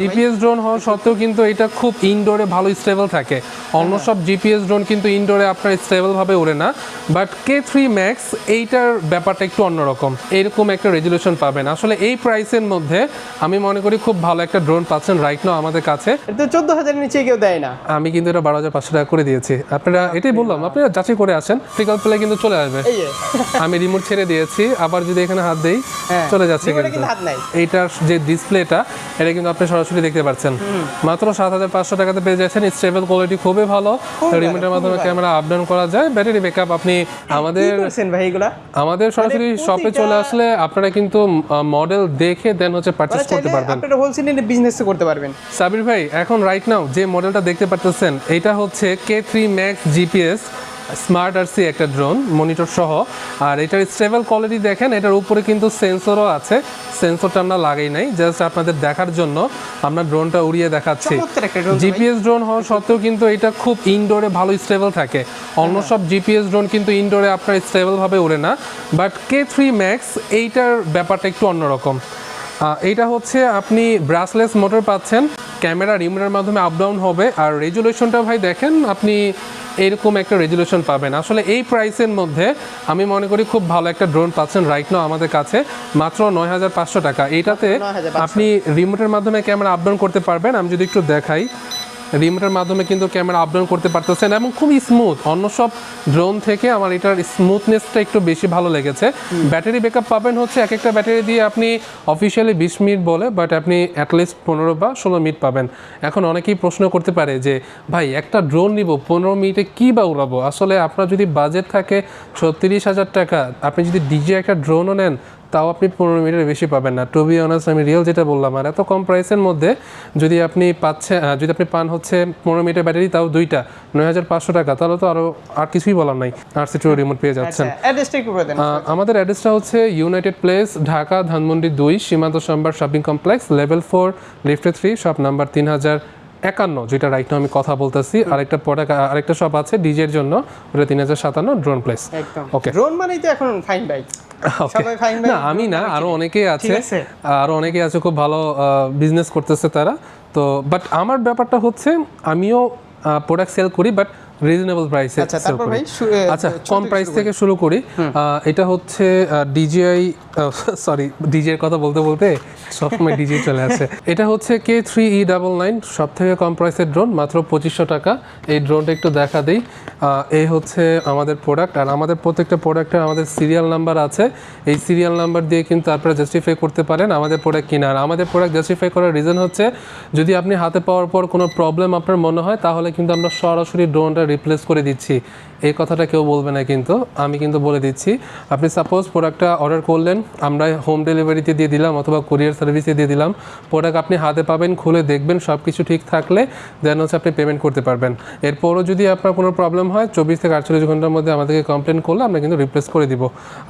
GPS drone হওয়া সত্ত্বেও কিন্তু এটা খুব ইনডোরে ভালো স্টেবল থাকে। অন্য সব জিপিএস ড্রোন কিন্তু ইনডোরে আপনার স্টেবল ভাবে ওড়ে না। বাট কে থ্রি ম্যাক্স এইটার ব্যাপারটা একটু অন্যরকম। এইরকম একটা রেজুলেশন পাবেন। আসলে এই প্রাইসের মধ্যে আমি মনে করি খুব ভালো একটা ড্রোন পাচ্ছেন রাইট নাও আমাদের কাছে। তো চোদ্দ হাজারের নিচে কেউ দেয় না। আমি কিন্তু এটা বারো হাজার পাঁচশো টাকা করে দিয়েছি। আপনারা এটাই বললাম আপনারা যাচাই করে আসেন। ফিকাল পেলে কিন্তু চলে আসবে। আমি রিমোট ছেড়ে দিয়েছি। আবার যদি এখানে হাত দেই হ্যাঁ, চলে যাচ্ছে কিন্তু। এইটার যে ডিসপ্লেটা এটা কিন্তু আপনি সরাসরি দেখতে পাচ্ছেন। মাত্র সাত হাজার পাঁচশো টাকাতে পেয়ে যাচ্ছেন। স্টেবল কোয়ালিটি খুবই ভালো। রিমোটের মাধ্যমে ক্যামেরা আপ ডাউন করা যায়। ব্যাটারি ব্যাকআপ আপনি আমাদের ভাই এগুলা? আমাদের সরাসরি শপে চলে আসলে আপনারা কিন্তু মডেল দেখে দেন হচ্ছে পারচেস মানে করতে পারবেন। আপনারা হোলসেল বিজনেস করতে পারবেন। সাবির ভাই এখন রাইট নাও যে মডেলটা দেখতে পাচ্ছেন এটা হচ্ছে K three max GPS smart RC একটা ড্রোন মনিটর সহ। আর এটার স্টেবল কোয়ালিটি দেখেন এটার উপরে কিন্তু সেন্সরও আছে। সেন্সরটা আমরা লাগাই নাই জাস্ট আপনাদের দেখার জন্য আমরা ড্রোনটা উড়িয়ে দেখাচ্ছি। জিপিএস ড্রোন হওয়া সত্ত্বেও কিন্তু এটা খুব ইনডোরে ভালো স্টেবল থাকে। অন্য সব জিপিএস ড্রোন কিন্তু ইনডোরে আপনার স্টেবল ভাবে ওড়ে না। বাট কে থ্রি ম্যাক্স এইটার ব্যাপারটা একটু অন্যরকম। এইটা হচ্ছে আপনি ব্রাসলেস মোটর পাচ্ছেন। ক্যামেরা রিমোটের মাধ্যমে আপ ডাউন হবে। আর রেজুলেশনটা ভাই দেখেন আপনি এরকম একটা রেজুলেশন পাবেন। আসলে এই প্রাইসের মধ্যে আমি মনে করি খুব ভালো একটা ড্রোন পাচ্ছেন রাইট নাও আমাদের কাছে। মাত্র নয় হাজার পাঁচশো টাকা। এইটাতে আপনি রিমোটের মাধ্যমে ক্যামেরা আপ ডাউন করতে পারবেন। আমি যদি একটু দেখাই রিমোটের মাধ্যমে কিন্তু ক্যামেরা আপ ডাউন করতে পারতেছেন এবং খুবই স্মুথ অন্য সব ড্রোন থেকে আমার এটার স্মুথনেসটা একটু বেশি ভালো লেগেছে। ব্যাটারি ব্যাকআপ পাবেন হচ্ছে এক একটা ব্যাটারি দিয়ে আপনি অফিসিয়ালি বিশ মিনিট বলে বাট আপনি অ্যাটলিস্ট পনেরো বা ষোলো মিনিট পাবেন। এখন অনেকেই প্রশ্ন করতে পারে যে ভাই একটা ড্রোন নিব পনেরো মিনিটে কী বা উড়াবো? আসলে আপনার যদি বাজেট থাকে ছত্রিশ হাজার টাকা আপনি যদি ডিজে একটা ড্রোনও নেন তাও আপনি পনেরো মিনিটের বেশি পাবেন না। টু বি অনার্স আমি রিয়েল যেটা বললাম আর এত কম প্রাইসের মধ্যে যদি আপনি পাচ্ছে যদি আপনি পান হচ্ছে পনেরো মিনিটের ব্যাটারি তাও দুইটা নয় হাজার পাঁচশো টাকা তাহলে তো আরও আর কিছুই বলার নাই। আর সি রিমোট পেয়ে যাচ্ছেন। আচ্ছা আহ, আমাদের অ্যাড্রেসটা হচ্ছে ইউনাইটেড প্লেস ঢাকা ধানমন্ডি দুই Shimanto Shambhar shopping complex level four লিফটে থ্রি শপ নাম্বার তিন হাজার একান্ন যেটা রাইট আমি কথা বলতেছি। আরেকটা প্রোডাক্ট আরেকটা শপ আছে ডিজের জন্য ওটা তিন হাজার সাতান্ন ড্রোন প্লেস একদম। ওকে ড্রোন মানেই তো এখন ফাইন বাইক না আমি না আরও অনেকেই আছে। আরও অনেকেই আছে খুব ভালো বিজনেস করতেছে তারা। তো বাট আমার ব্যাপারটা হচ্ছে আমিও প্রোডাক্ট সেল করি বাট রিজনেবল প্রাইসে আচ্ছা তারপর ভাই আচ্ছা কম প্রাইস থেকে শুরু করি। এটা হচ্ছে ডিজিআই সরি ডিজের কথা বলতে বলতে সবসময় ডিজে চলে আসে। এটা হচ্ছে K three E double nine সব থেকে কম প্রাইসের ড্রোন মাত্র পঁচিশশো টাকা। এই ড্রোনটা একটু দেখা দিই। এই হচ্ছে আমাদের প্রোডাক্ট আর আমাদের প্রত্যেকটা প্রোডাক্টের আমাদের সিরিয়াল নাম্বার আছে। এই সিরিয়াল নাম্বার দিয়ে কিন্তু আপনারা জাস্টিফাই করতে পারেন আমাদের প্রোডাক্ট কিনা। আর আমাদের প্রোডাক্ট জাস্টিফাই করার রিজন হচ্ছে যদি আপনি হাতে পাওয়ার পর কোনো প্রবলেম আপনার মনে হয় তাহলে কিন্তু আমরা সরাসরি ড্রোনটা রিপ্লেস করে দিচ্ছি। এই কথাটা কেউ বলবে না কিন্তু, আমি কিন্তু বলে দিচ্ছি। আপনি সাপোজ প্রোডাক্টটা অর্ডার করলেন, আমরা হোম ডেলিভারিতে দিয়ে দিলাম অথবা কুরিয়ার সার্ভিসে দিয়ে দিলাম। প্রোডাক্ট আপনি হাতে পাবেন, খুলে দেখবেন সব কিছু ঠিক থাকলে দেন হচ্ছে আপনি পেমেন্ট করতে পারবেন। এরপরও যদি আপনার কোনো প্রবলেম হয়, চব্বিশ থেকে আটচল্লিশ ঘণ্টার মধ্যে আমাদেরকে কমপ্লেন করলে আমরা কিন্তু রিপ্লেস করে দিব।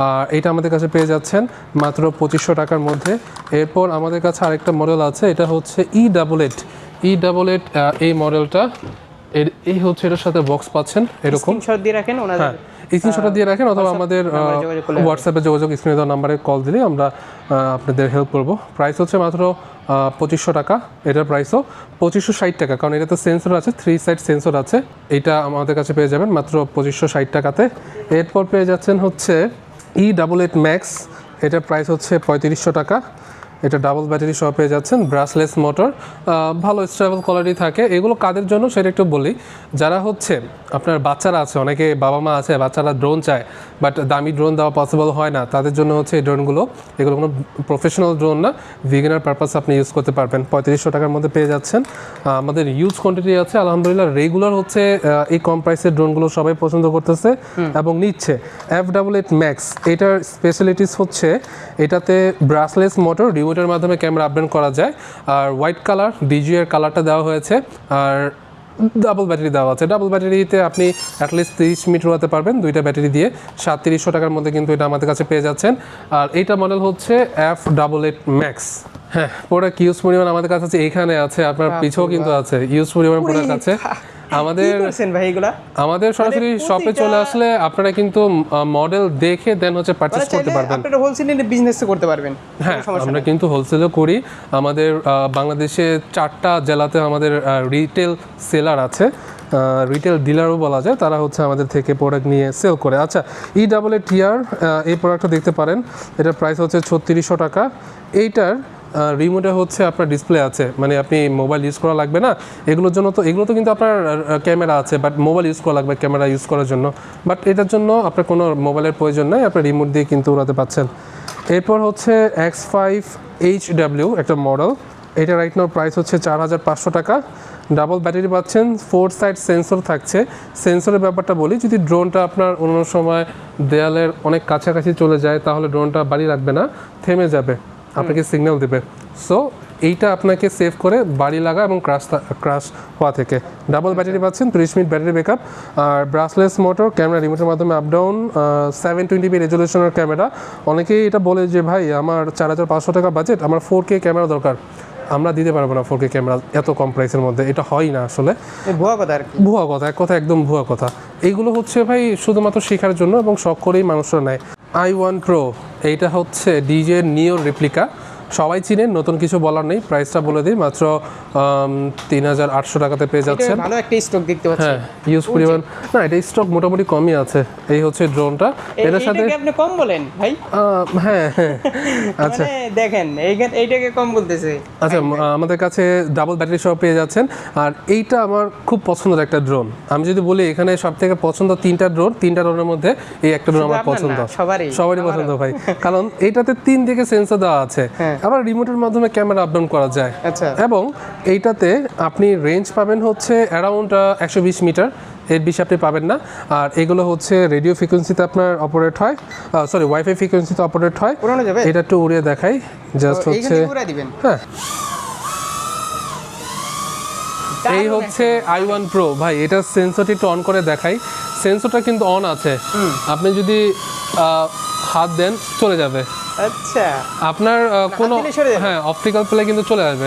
আর এটা আমাদের কাছে পেয়ে যাচ্ছেন মাত্র পঁচিশশো টাকার মধ্যে। এরপর আমাদের কাছে আরেকটা মডেল আছে, এটা হচ্ছে E double eight E double eight এই মডেলটা এর এই হচ্ছে এটার সাথে বক্স পাচ্ছেন এরকম। স্ক্রিনশট দিয়ে রাখেন ওনাদের হ্যাঁ স্ক্রিনশটটা দিয়ে রাখেন অথবা আমাদের। হোয়াটসঅ্যাপে যোগাযোগ স্ক্রিনে দেওয়া নাম্বারে কল দিলে আমরা আপনাদের হেল্প করব। প্রাইস হচ্ছে মাত্র পঁচিশশো টাকা এটার প্রাইসও পঁচিশশো ষাট টাকা কারণ এটাতে সেন্সর আছে থ্রি সাইড সেন্সর আছে এটা আমাদের কাছে পেয়ে যাবেন মাত্র পঁচিশশো ষাট টাকাতে। এরপর পেয়ে যাচ্ছেন হচ্ছে ই ডাবল এইট ম্যাক্স এটার প্রাইস হচ্ছে পঁয়ত্রিশশো টাকা এটা ডাবল ব্যাটারি সহ পেয়ে যাচ্ছেন ব্রাশলেস মোটর ভালো স্টেবল কোয়ালিটি থাকে। এগুলো কাদের জন্য সেটা একটু বলি। যারা হচ্ছে আপনার বাচ্চারা আছে অনেকে বাবা মা আছে বাচ্চারা ড্রোন চায় বাট দামি ড্রোন দেওয়া পসিবল হয় না। তাদের জন্য হচ্ছে এই ড্রোনগুলো এগুলো কোনো প্রফেশনাল ড্রোন না ভিগেনার পারপাস আপনি ইউজ করতে পারবেন। পঁয়ত্রিশশো টাকার মধ্যে পেয়ে যাচ্ছেন। আমাদের ইউজ কোয়ান্টিটি আছে আলহামদুলিল্লাহ রেগুলার হচ্ছে এই কম প্রাইসের ড্রোনগুলো সবাই পছন্দ করতেছে এবং নিচ্ছে। এফ ডাবল এইট ম্যাক্স এটার স্পেশালিটিস হচ্ছে এটাতে ব্রাসলেস মোটর রিমোটের মাধ্যমে ক্যামেরা আপডেট করা যায়। আর হোয়াইট কালার ডিজিএর কালারটা দেওয়া হয়েছে। আর ডাবল ব্যাটারি দেওয়া আছে। ডাবল ব্যাটারিতে আপনি অ্যাটলিস্ট তিরিশ মিনিট উড়াতে পারবেন। দুইটা ব্যাটারি দিয়ে সাতত্রিশশো টাকার মধ্যে কিন্তু এটা আমাদের কাছে পেয়ে যাচ্ছেন। আর এইটা মডেল হচ্ছে এফ ডাবল এইট ম্যাক্স হ্যাঁ প্রোডাক্ট ইউজ পরিমাণ আমাদের কাছে আছে এখানে আছে আপনার পিছেও কিন্তু আছে। ইউজ পরিমাণ প্রোডাক্ট আছে। আমাদের ভাই এগুলা? আমাদের সরাসরি শপে চলে আসলে আপনারা কিন্তু মডেল দেখে দেন হচ্ছে মানে করতে পারবেন। আপনারা হোলসেলে বিজনেস করতে পারবেন। হ্যাঁ আমরা। কিন্তু হোলসেলও করি। আমাদের বাংলাদেশে চারটা জেলাতে আমাদের রিটেল সেলার আছে। রিটেল ডিলারও বলা যায়। তারা হচ্ছে আমাদের থেকে প্রোডাক্ট নিয়ে সেল করে। আচ্ছা ই ডাবল এ টিআর এই প্রোডাক্টটা দেখতে পারেন। এটার প্রাইস হচ্ছে ছত্রিশশো টাকা। এইটার রিমোটে হচ্ছে আপনার ডিসপ্লে আছে। মানে আপনি মোবাইল ইউজ করা লাগবে না। এগুলোর জন্য তো, এগুলো তো কিন্তু আপনার ক্যামেরা আছে বাট মোবাইল ইউজ করা লাগবে ক্যামেরা ইউজ করার জন্য। বাট এটার জন্য আপনার কোনো মোবাইলের প্রয়োজন নাই আপনার রিমোট দিয়ে কিন্তু উড়াতে পাচ্ছেন। এরপর হচ্ছে এক্স ফাইভ এইচ ডাব্লিউ একটা মডেল এটা রাইট নাও প্রাইস হচ্ছে চার হাজার পাঁচশো টাকা। ডাবল ব্যাটারি পাচ্ছেন ফোর সাইড সেন্সর থাকছে। সেন্সরের ব্যাপারটা বলি, যদি ড্রোনটা আপনার অন্য সময় দেয়ালের অনেক কাছাকাছি চলে যায়, তাহলে ড্রোনটা বাড়ি রাখবে না, থেমে যাবে। আপনাকে সিগন্যাল দেবে। সো এইটা আপনাকে সেভ করে বাড়ি লাগা এবং ক্রাশ ক্রাশ হওয়া থেকে। ডাবল ব্যাটারি পাচ্ছেন তিরিশ মিনিট ব্যাটারি ব্যাকআপ আর ব্রাসলেস মোটর ক্যামেরা রিমোটের মাধ্যমে up down seven twenty P রেজলিউশনের camera অনেকেই এটা বলে যে ভাই আমার চার হাজার পাঁচশো টাকা বাজেট আমার ফোর কে ক্যামেরা দরকার। আমরা দিতে পারব না ফোর কে ক্যামেরা এত কম প্রাইসের মধ্যে। এটা হয় না আসলে। ভুয়া কথা আর ভুয়া কথা এক কথা একদম ভুয়া কথা। এইগুলো হচ্ছে ভাই শুধুমাত্র শেখার জন্য এবং শখ করেই মানুষরা নেয়। আই ওয়ান প্রো এইটা হচ্ছে ডিজে নিও রেপ্লিকা সবাই চিনেন নতুন কিছু বলার নেই প্রাইসটা বলে দিই মাত্র তিন হাজার আটশো টাকাতে পেয়ে এটা যাচ্ছেন। ভালো একটা স্টক দেখতে পাচ্ছি। হ্যাঁ ইউজ পরিমাণ। না এটা স্টক মোটামুটি কমই আছে এই হচ্ছে ড্রোনটা এটার সাথে আপনি কম বলেন ভাই। হ্যাঁ হ্যাঁ আচ্ছা। মানে দেখেন এইটাকে কম বলতেছে। আচ্ছা আমাদের কাছে ডাবল ব্যাটারি সহ পেয়ে যাচ্ছেন। আর এইটা আমার খুব পছন্দের একটা ড্রোন আমি যদি বলি এখানে সব থেকে পছন্দ তিনটা ড্রোন তিনটা ড্রোনের মধ্যে এই একটা ড্রোন আমার পছন্দ। সবারই। সবারই পছন্দ ভাই। কারণ এইটাতে তিন দিকে সেন্সর দেওয়া আছে। হ্যাঁ। আবার রিমোটের মাধ্যমে ক্যামেরা আপডাউন করা যায়। আচ্ছা। এবং এইটাতে আপনি রেঞ্জ পাবেন হচ্ছে অ্যারাউন্ড একশো বিশ মিটার এর বেশি আপনি পাবেন না। আর এগুলো হচ্ছে রেডিও ফ্রিকোয়েন্সিতে আপনার অপারেট হয়। সরি ওয়াইফাই ফ্রিকোয়েন্সিতে অপারেট হয়। এটা একটু উড়িয়ে দেখাই। জাস্ট হচ্ছে হ্যাঁ। এই হচ্ছে আই ওয়ান প্রো ভাই এটা সেন্সরটি একটু অন করে দেখাই। সেন্সরটা কিন্তু অন আছে। আপনি যদি হাত দেন চলে যাবে। আচ্ছা। আপনার কোনো? হ্যাঁ অপটিক্যাল প্লে কিন্তু চলে আসবে।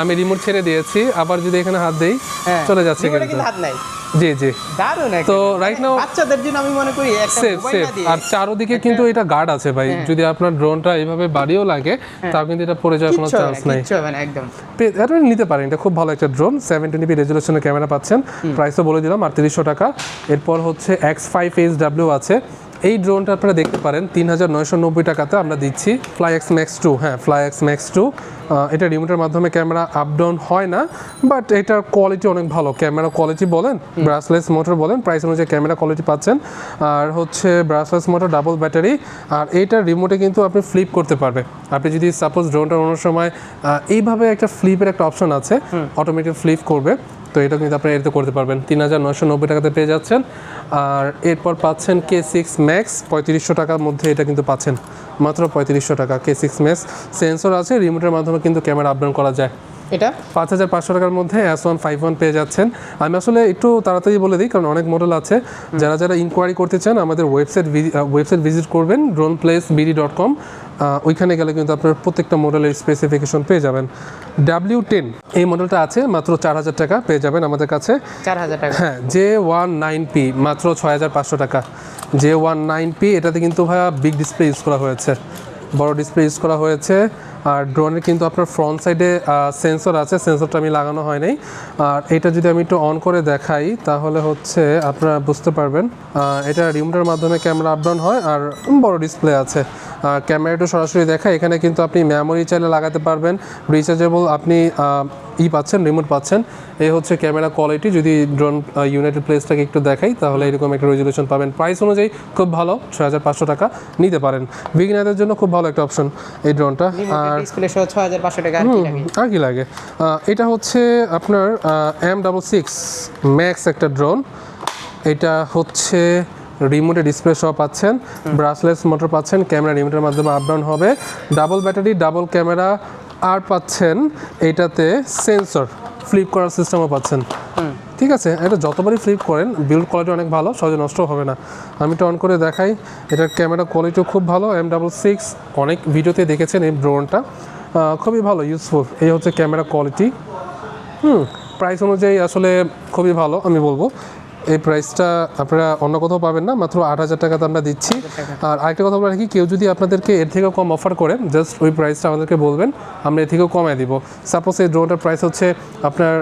আমি রিমোট ছেড়ে দিয়েছি আবার যদি এখানে হাত দেই হ্যাঁ চলে যাচ্ছে কিন্তু। হাত নাই। জি জি। দারুণ তো রাইট নাও বাচ্চাদের জন্য আমি মনে করি একটা সেফ সেফ। আর চারোদিকে কিন্তু এটা গার্ড আছে ভাই। হ্যাঁ। যদি আপনার ড্রোনটা এইভাবে বাড়িও লাগে তাও কিন্তু এটা পড়ে যাওয়ার কোনো চান্স নাই। একদম। এটা নিতে পারেন এটা খুব ভালো একটা ড্রোন সেভেন টোয়েন্টি রেজলিউশনের ক্যামেরা পাচ্ছেন। প্রাইসও বলে দিলাম আটত্রিশশো টাকা। এরপর হচ্ছে এক্স ফাইভ এইচ ডাব্লিউ আছে। এই ড্রোনটা আপনারা দেখতে পারেন তিন হাজার নয়শো নব্বই টাকাতে আমরা দিচ্ছি ফ্লাই এক্স ম্যাক্স টু হ্যাঁ ফ্লাই এক্স ম্যাক্স টু এটা রিমোটের মাধ্যমে ক্যামেরা আপ ডাউন হয় না বাট এটার কোয়ালিটি অনেক ভালো। ক্যামেরা কোয়ালিটি বলেন ব্রাসলেস মোটর বলেন প্রাইস অনুযায়ী ক্যামেরা কোয়ালিটি পাচ্ছেন। আর হচ্ছে ব্রাসলেস মোটর ডাবল ব্যাটারি আর এইটার রিমোটে কিন্তু আপনি ফ্লিপ করতে পারবে আপনি যদি সাপোজ ড্রোনটা অন্য সময় এইভাবে একটা ফ্লিপের একটা অপশন আছে অটোমেটিক ফ্লিপ করবে। তো এটা কিন্তু আপনি এতে করতে পারবেন। তিন হাজার নয়শো নব্বই টাকাতে পেয়ে যাচ্ছেন। আর এরপর পাচ্ছেন কে সিক্স ম্যাক্স পঁয়ত্রিশশো টাকার মধ্যে এটা কিন্তু পাচ্ছেন। মাত্র পঁয়ত্রিশশো টাকা। কে সিক্স মেস সেন্সর আছে রিমোটের মাধ্যমে কিন্তু ক্যামেরা আপডাউন করা যায়। এটা? পাঁচ হাজার পাঁচশো টাকার মধ্যে এস ওয়ান ফাইভ ওয়ান পেয়ে যাচ্ছেন। আমি আসলে একটু তাড়াতাড়ি বলে দিই কারণ অনেক মডেল আছে। যারা যারা ইনকোয়ারি করতে চান আমাদের ওয়েবসাইট ওয়েবসাইট ভিজিট করবেন drone place BD dot com ওইখানে গেলে কিন্তু আপনার প্রত্যেকটা মডেলের স্পেসিফিকেশন পেয়ে যাবেন। ডাব্লিউ টেন এই মডেলটা আছে মাত্র চার হাজার টাকা পেয়ে যাবেন আমাদের কাছে। চার হাজার টাকা। হ্যাঁ জে ওয়ান নাইন পি মাত্র ছয় হাজার পাঁচশো টাকা। জে ওয়ান নাইন পি এটাতে কিন্তু ভাইয়া বিগ ডিসপ্লে ইউজ করা হয়েছে। বড় ডিসপ্লে ইউজ করা হয়েছে। আর ড্রোনের কিন্তু আপনার ফ্রন্ট সাইডে সেন্সর আছে সেন্সরটা আমি লাগানো হয় নাই আর এটা যদি আমি একটু অন করে দেখাই, তাহলে হচ্ছে আপনারা বুঝতে পারবেন এটা রিমোটের মাধ্যমে ক্যামেরা আপ ডাউন হয় আর বড় ডিসপ্লে আছে। আর ক্যামেরাটা সরাসরি দেখা এখানে কিন্তু আপনি মেমোরি চাইলে লাগাতে পারবেন। রিচার্জেবল আপনি ই পাচ্ছেন রিমোট পাচ্ছেন। এই হচ্ছে ক্যামেরা কোয়ালিটি যদি ড্রোন ইউনাইটেড প্লেসটাকে একটু দেখাই তাহলে এরকম একটা রেজলিউশন পাবেন। প্রাইস অনুযায়ী খুব ভালো ছয় হাজার পাঁচশো টাকা নিতে পারেন। বিগিনারদের জন্য খুব ভালো একটা অপশন এই ড্রোনটা আর ছয় হাজার পাঁচশো টাকা আর কি লাগে? এটা হচ্ছে আপনার এম ডাবল সিক্স ম্যাক্স একটা ড্রোন এটা হচ্ছে রিমোটে ডিসপ্লে সহ পাচ্ছেন। ব্রাসলেস মোটর পাচ্ছেন ক্যামেরা রিমোটের মাধ্যমে আপ ডাউন হবে। ডাবল ব্যাটারি ডাবল ক্যামেরা আর পাচ্ছেন এটাতে সেন্সর ফ্লিপ করার সিস্টেমও পাচ্ছেন। ঠিক আছে? এটা যতবারই ফ্লিপ করেন বিল্ড কোয়ালিটি অনেক ভালো সহজে নষ্ট হবে না। আমি এটা অন করে দেখাই। এটার ক্যামেরা কোয়ালিটিও খুব ভালো এম ডাবল সিক্স অনেক ভিডিওতে দেখেছেন এই ড্রোনটা খুবই ভালো ইউজফুল এই হচ্ছে ক্যামেরা কোয়ালিটি হুম প্রাইস অনুযায়ী আসলে খুবই ভালো আমি বলব। এই প্রাইসটা আপনারা অন্য কোথাও পাবেন না মাত্র আট হাজার টাকাতে আমরা দিচ্ছি। আর আরেকটা কথা বলে রাখি কেউ যদি আপনাদেরকে এর থেকেও কম অফার করে জাস্ট ওই প্রাইসটা আমাদেরকে বলবেন আমরা এর থেকেও কমায় দিব। সাপোজ এই ড্রোনটার প্রাইস হচ্ছে আপনার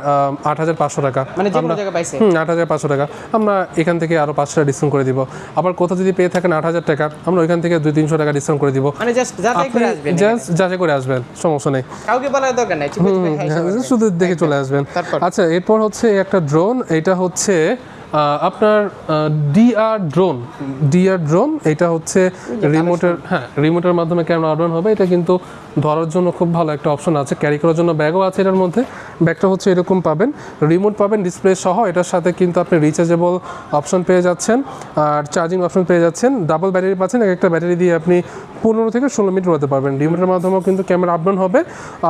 আট হাজার পাঁচশো টাকা। মানে আমরা হুম আট হাজার পাঁচশো টাকা। আমরা এখান থেকে আরও পাঁচশো টাকা ডিসকাউন্ট করে দিব। আবার কোথাও যদি পেয়ে থাকেন আট হাজার টাকা আমরা ওইখান থেকে দুই তিনশো টাকা ডিসকাউন্ট করে দিব। মানে জাস্ট যাচাই আপনি করে আসবেন জাস্ট যাচাই করে আসবেন সমস্যা নেই। হ্যাঁ, শুধু দেখে চলে আসবেন। আচ্ছা এরপর হচ্ছে একটা ড্রোন এটা হচ্ছে আপনার ডিআর ড্রোন ডিআর ড্রোন এটা হচ্ছে রিমোটের হ্যাঁ রিমোটের মাধ্যমে ক্যামেরা অন হবে এটা কিন্তু ধরার জন্য খুব ভালো একটা অপশন আছে ক্যারি করার জন্য ব্যাগও আছে এটার মধ্যে। ব্যাগটা হচ্ছে এরকম পাবেন রিমোট পাবেন ডিসপ্লে সহ এটার সাথে কিন্তু আপনি রিচার্জেবল অপশন পেয়ে যাচ্ছেন আর চার্জিং অপশন পেয়ে যাচ্ছেন ডাবল ব্যাটারি পাচ্ছেন এক একটা ব্যাটারি দিয়ে আপনি পনেরো থেকে ষোলো মিনিট উড়াতে পারবেন। রিমোটের মাধ্যমেও কিন্তু ক্যামেরা আপডাউন হবে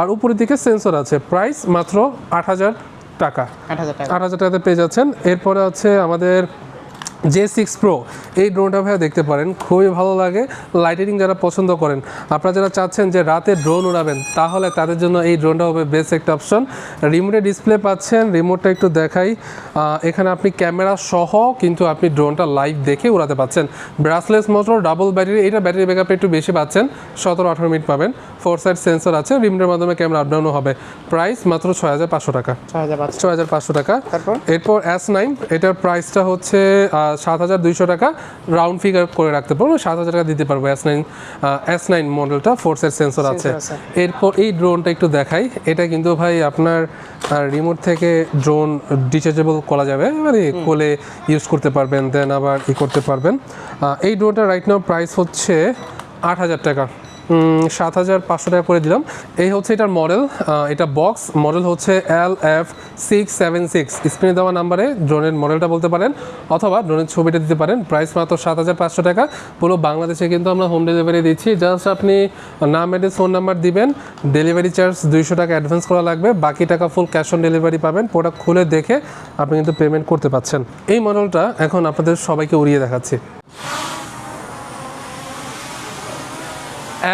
আর উপরের দিকে সেন্সর আছে প্রাইস মাত্র আট হাজার টাকা। আট হাজার টাকাতে পেয়ে যাচ্ছেন। এরপরে আছে আমাদের জে সিক্স প্রো এই ড্রোনটা ভাইয়া দেখতে পারেন খুবই ভালো লাগে। লাইটিং যারা পছন্দ করেন আপনারা যারা চাচ্ছেন যে রাতে ড্রোন উড়াবেন তাহলে তাদের জন্য এই ড্রোনটা হবে বেস্ট একটা অপশন রিমোটে ডিসপ্লে পাচ্ছেন রিমোটটা একটু দেখাই। এখানে আপনি ক্যামেরা সহ কিন্তু আপনি ড্রোনটা লাইভ দেখে উড়াতে পাচ্ছেন। ব্রাসলেস মোটর ডাবল ব্যাটারি এটা ব্যাটারি ব্যাকআপটা একটু বেশি পাচ্ছেন। সতেরো আঠারো মিনিট পাবেন। ফোর সাইড সেন্সর আছে রিমোটের মাধ্যমে ক্যামেরা আপডাউনও হবে। প্রাইস মাত্র ছয় হাজার পাঁচশো টাকা। ছয় হাজার পাঁচশো। টাকা। এরপর এস নাইন এটার প্রাইসটা হচ্ছে সাত হাজার দুইশো টাকা। রাউন্ড ফিগার করে রাখতে পারব সাত হাজার টাকা দিতে পারব এস নাইন এস নাইন মডেলটা ফোর্সের সেন্সর আছে। আছে। এরপর এই ড্রোনটা একটু দেখাই। এটা কিন্তু ভাই আপনার রিমোট থেকে ড্রোন ডিচার্জেবল করা যাবে। মানে কোলে ইউজ করতে পারবেন দেন আবার ই করতে পারবেন। এই ড্রোনটা রাইট নাও প্রাইস হচ্ছে আট হাজার টাকা। সাত হাজার পাঁচশো টাকা করে দিলাম। এই হচ্ছে এটার মডেল এটা বক্স মডেল হচ্ছে L F six seven six স্ক্রিনে দেওয়া নাম্বারে ড্রোনের মডেলটা বলতে পারেন, অথবা ড্রোনের ছবিটা দিতে পারেন। প্রাইস মাত্র সাত হাজার পাঁচশো টাকা। পুরো বাংলাদেশে কিন্তু আমরা হোম ডেলিভারি দিচ্ছি। জাস্ট আপনি নাম অ্যাড্রেস ফোন নাম্বার দিবেন। ডেলিভারি চার্জ দুইশো টাকা অ্যাডভান্স করা লাগবে। বাকি টাকা ফুল ক্যাশ অন ডেলিভারি পাবেন। প্রোডাক্ট খুলে দেখে আপনি কিন্তু পেমেন্ট করতে পাচ্ছেন এই মডেলটা এখন আপনাদের সবাইকে উড়িয়ে দেখাচ্ছি।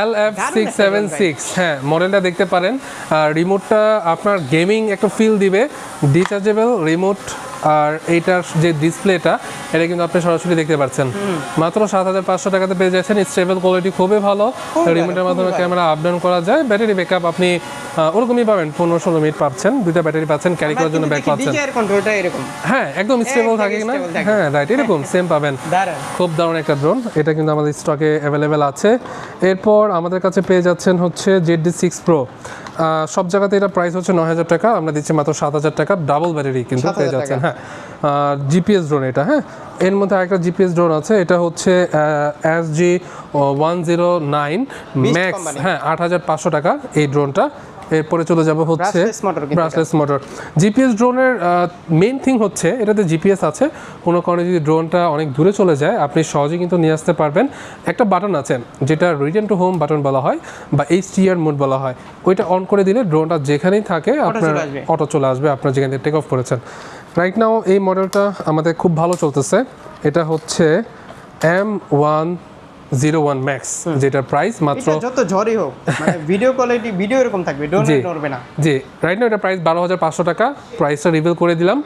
L F six seven six হ্যাঁ মডেলটা দেখতে পারেন। আর রিমোটটা আপনার গেমিং একটা ফিল দিবে। ডিচার্জেবল রিমোট আর এইটার যে ডিসপ্লেটা এটা কিন্তু আপনি সরাসরি দেখতে পাচ্ছেন। মাত্র সাত হাজার পাঁচশো টাকাতে পেয়ে যাচ্ছেন। স্টেবল কোয়ালিটি খুবই ভালো। রিমোটের মাধ্যমে ক্যামেরা আপ ডাউন করা যায়। ব্যাটারি ব্যাকআপ আপনি ওরকমই পাবেন। পনেরো ষোলো মিনিট পাচ্ছেন। দুইটা ব্যাটারি পাচ্ছেন। ক্যারি করার জন্য ব্যাগ পাচ্ছেন। হ্যাঁ একদম স্টেবল থাকে না হ্যাঁ রাইট এরকম সেম পাবেন। খুব দারুণ একটা ড্রোন এটা কিন্তু আমাদের স্টকে অ্যাভেলেবেল আছে। এরপর আমাদের কাছে পেয়ে যাচ্ছেন হচ্ছে জেড ডি সিক্স প্রো সব জায়গাতে এটা প্রাইস হচ্ছে নয় হাজার টাকা আমরা দিচ্ছি মাত্র সাত হাজার টাকা ডাবল ব্যাটারি কিন্তু পেয়ে যাচ্ছেন। হ্যাঁ জিপিএস ড্রোন এটা হ্যাঁ। এর মধ্যে আরেকটা জিপিএস ড্রোন আছে এটা হচ্ছে S G one zero nine max হ্যাঁ আট হাজার পাঁচশো টাকা এই ড্রোনটা এরপরে চলে যাব হচ্ছে ব্রাসলেস মোটর জিপিএস ড্রোনের মেইন থিং হচ্ছে এটাতে জিপিএস আছে কোনো কারণে যদি ড্রোনটা অনেক দূরে চলে যায় আপনি সহজে কিন্তু নিয়ে আসতে পারবেন। একটা বাটন আছে যেটা রিটার্ন টু হোম বাটন বলা হয় বা এইচটিআর মোড বলা হয়। ওইটা অন করে দিলে ড্রোনটা যেখানেই থাকে আপনার অটো চলে আসবে আপনার যেখান থেকে টেক অফ করেছেন। রাইট নাও এই মডেলটা আমাদের খুব ভালো চলতেছে। এটা হচ্ছে M one zero one max যেটার প্রাইস মাত্র যত ঝড়ই হোক মানে ভিডিও কোয়ালিটি ভিডিও এরকম থাকবে। নড়বে না। জি রাইট না এটা প্রাইস বারো হাজার পাঁচশো টাকা প্রাইসটা রিভিল করে দিলাম।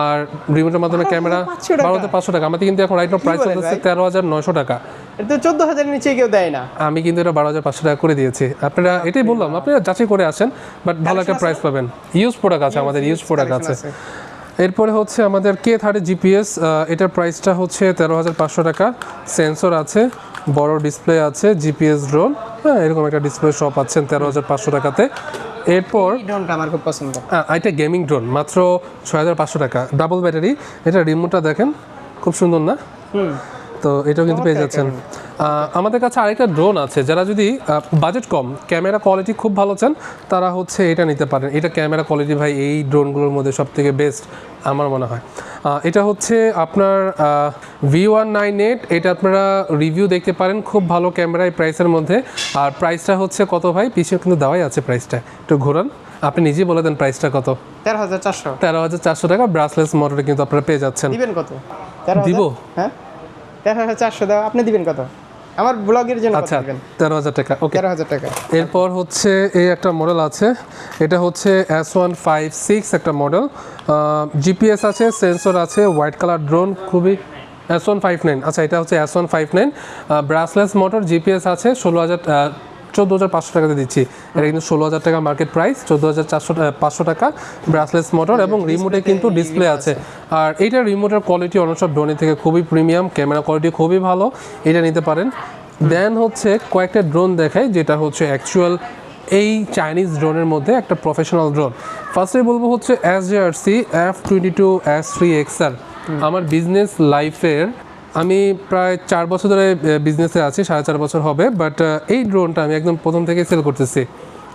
আর রিমোটের মাধ্যমে ক্যামেরা বারো হাজার পাঁচশো টাকা। আমাদের কিন্তু এখন রাইট না প্রাইস ভাই? তেরো হাজার নয়শো টাকা। এটা চোদ্দ হাজারের নিচে কেউ দেয় না। আমি কিন্তু এটা বারো হাজার পাঁচশো টাকা করে দিয়েছি। আপনারা এটাই বললাম আপনারা যাচাই করে আসেন বাট ভালো একটা প্রাইস পাবেন। ইউজ প্রোডাক্ট আছে আমাদের ইউজ প্রোডাক্ট আছে। এরপরে হচ্ছে আমাদের কে থার্টি জিপিএস এটার প্রাইসটা হচ্ছে তেরো হাজার পাঁচশো টাকা। সেন্সর আছে বড় ডিসপ্লে আছে জিপিএস ড্রোন হ্যাঁ এরকম একটা ডিসপ্লে শপ আছেন তেরো হাজার পাঁচশো টাকাতে। এরপর এই ড্রোনটা আমার খুব পছন্দ। হ্যাঁ এটা গেমিং ড্রোন মাত্র ছয় হাজার পাঁচশো টাকা। ডাবল ব্যাটারি এটা রিমোটটা দেখেন খুব সুন্দর না? হুম। তো এটাও কিন্তু পেয়ে যাচ্ছেন। আমাদের কাছে আরেকটা ড্রোন আছে যারা যদি বাজেট কম ক্যামেরা কোয়ালিটি খুব ভালো চান তারা হচ্ছে এটা নিতে পারেন। এটা ক্যামেরা কোয়ালিটি ভাই এই ড্রোনগুলোর মধ্যে সব থেকে বেস্ট আমার মনে হয়। এটা হচ্ছে আপনার ভি ওয়ান নাইন এইট এটা আপনারা রিভিউ দেখতে পারেন খুব ভালো ক্যামেরা এই প্রাইসের মধ্যে। আর প্রাইসটা হচ্ছে কত ভাই? পিছিয়ে কিন্তু দেওয়াই আছে প্রাইসটা একটু ঘোরান আপনি নিজেই বলে দেন প্রাইসটা কত। তেরো হাজার চারশো। তেরো হাজার চারশো টাকা ব্রাসলেস মোটরে কিন্তু আপনারা পেয়ে যাচ্ছেন। দিবেন কত? দিব? হ্যাঁ? তেরো হাজার চারশো দাও আপনি দিবেন কত? আমার ব্লগের জন্য আচ্ছা তেরো হাজার টাকা ওকে তেরো হাজার টাকা। এরপর হচ্ছে এই একটা মডেল আছে এটা হচ্ছে এস ওয়ান ফাইভ সিক্স একটা মডেল জিপিএস আছে সেন্সর আছে হোয়াইট কালার ড্রোন খুবই এস ওয়ান ফাইভ নাইন আচ্ছা এটা হচ্ছে S one five nine brushless motor GPS আছে ষোলো হাজার চোদ্দ হাজার পাঁচশো টাকাতে দিচ্ছি। এটা কিন্তু ষোলো হাজার টাকা মার্কেট প্রাইস চোদ্দ হাজার চারশো পাঁচশো টাকা ব্রাসলেস মোটর এবং রিমোটে কিন্তু ডিসপ্লে আছে। আর এইটার রিমোটের কোয়ালিটি অন্য সব ড্রোনের থেকে খুবই প্রিমিয়াম ক্যামেরা কোয়ালিটি খুবই ভালো এটা নিতে পারেন। দেন হচ্ছে কয়েকটা ড্রোন দেখায় যেটা হচ্ছে অ্যাকচুয়াল এই চাইনিজ ড্রোনের মধ্যে একটা প্রফেশনাল ড্রোন ফার্স্টে বলব হচ্ছে S J R C F twenty two S three XR আমার বিজনেস লাইফের আমি প্রায় চার বছর ধরে বিজনেসে আছি, সাড়ে চার বছর হবে বাট এই ড্রোনটা আমি একদম প্রথম থেকে সেল করতেছি।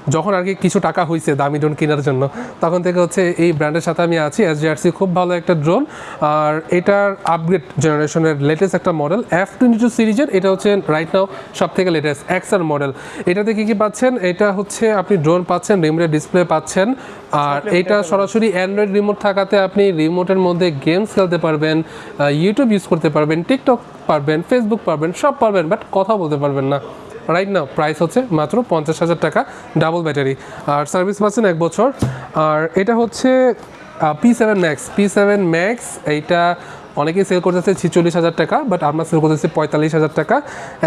যখন আর কি কিছু টাকা হয়েছে দামি ড্রোন কেনার জন্য তখন থেকে হচ্ছে এই ব্র্যান্ডের সাথে আমি আছি এস জিআরসি খুব ভালো একটা ড্রোন আর এটার আপগ্রেড জেনারেশনের লেটেস্ট একটা মডেল এফ টোয়েন্টি টু সিরিজের এটা হচ্ছে রাইট নাও সব থেকে লেটেস্ট এক্সার মডেল এটাতে কী কী পাচ্ছেন? এটা হচ্ছে আপনি ড্রোন পাচ্ছেন রিমোটের ডিসপ্লে পাচ্ছেন আর এটা সরাসরি অ্যান্ড্রয়েড রিমোট থাকাতে আপনি রিমোটের মধ্যে গেমস খেলতে পারবেন ইউটিউব ইউজ করতে পারবেন টিকটক পারবেন ফেসবুক পারবেন সব পারবেন বাট কথা বলতে পারবেন না। রাইট না প্রাইস হচ্ছে মাত্র পঞ্চাশ হাজার টাকা ডাবল ব্যাটারি আর সার্ভিস পাচ্ছেন এক বছর। আর এটা হচ্ছে P seven max P seven max এইটা অনেকেই সেল করতেছে ছিচল্লিশ হাজার টাকা বাট আমরা সেল করতেছি পঁয়তাল্লিশ হাজার টাকা।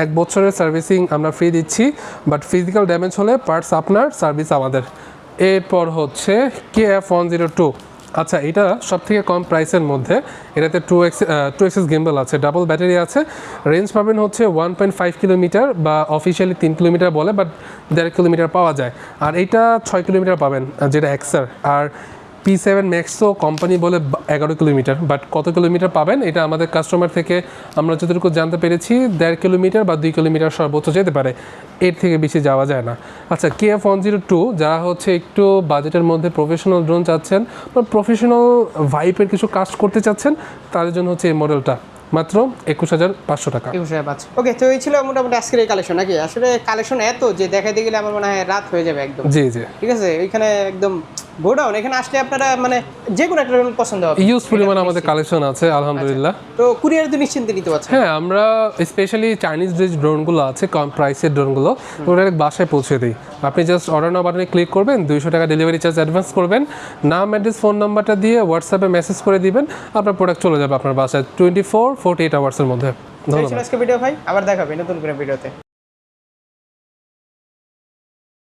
এক বছরের সার্ভিসিং আমরা ফ্রি দিচ্ছি বাট ফিজিক্যাল ড্যামেজ হলে পার্টস আপনার সার্ভিস আমাদের। এরপর হচ্ছে K F one zero two আচ্ছা এটা সব থেকে কম প্রাইসের মধ্যে। এটাতে two X two access gimbal আছে ডাবল ব্যাটারি আছে। রেঞ্জ পাবেন হচ্ছে ওয়ান পয়েন্ট ফাইভ কিলোমিটার বা অফিসিয়ালি তিন কিলোমিটার বলে বাট দেড় কিলোমিটার পাওয়া যায়। আর এটা ছয় কিলোমিটার পাবেন যেটা এক্সার আর পি সেভেন ম্যাক্সও কোম্পানি বলে এগারো কিলোমিটার বাট কত কিলোমিটার পাবেন এটা আমাদের কাস্টমার থেকে আমরা যতটুকু জানতে পেরেছি দেড় কিলোমিটার বা দুই কিলোমিটার সর্বোচ্চ যেতে পারে। এর থেকে বেশি যাওয়া যায় না। আচ্ছা K F one zero two যারা হচ্ছে একটু বাজেটের মধ্যে প্রফেশনাল ড্রোন চাচ্ছেন বা প্রফেশনাল ভাইপের কিছু কাজ করতে চাচ্ছেন তাদের জন্য হচ্ছে এই মডেলটা মাত্র একুশ হাজার পাঁচশো টাকা। একুশ হাজার পাঁচশো। ওকে তো এই ছিল মোটামুটি আজকের এই কালেকশন নাকি? আসলে কালেকশন এত যে দেখাইতে গেলে আমার মনে হয় রাত হয়ে যাবে একদম। জি জি। ঠিক আছে? ওইখানে একদম গোডাউন এখানে আসলে আপনারা মানে যে কোনো একটা পছন্দ হবে। ইউজ পরিমাণ আমাদের কালেকশন আছে আলহামদুলিল্লাহ। তো কুরিয়ার তো নিশ্চিন্তে নিতে পারছেন? হ্যাঁ আমরা স্পেশালি চাইনিজ যে ড্রোনগুলো আছে কম প্রাইসের ড্রোনগুলো ডাইরেক্ট বাসায় পৌঁছে দিই। আপনি জাস্ট অর্ডার নাও বাটনে ক্লিক করবেন দুইশো টাকা ডেলিভারি চার্জ অ্যাডভান্স করবেন নাম অ্যাড্রেস ফোন নাম্বারটা দিয়ে হোয়াটসঅ্যাপে মেসেজ করে দিবেন আপনার প্রোডাক্ট চলে যাবে আপনার বাসায় টোয়েন্টি ফোর ফোর্টি এইট আওয়ার্সের মধ্যে ধন্যবাদ। আজকে ভিডিও ভাই আবার দেখাবে নতুন করে ভিডিওতে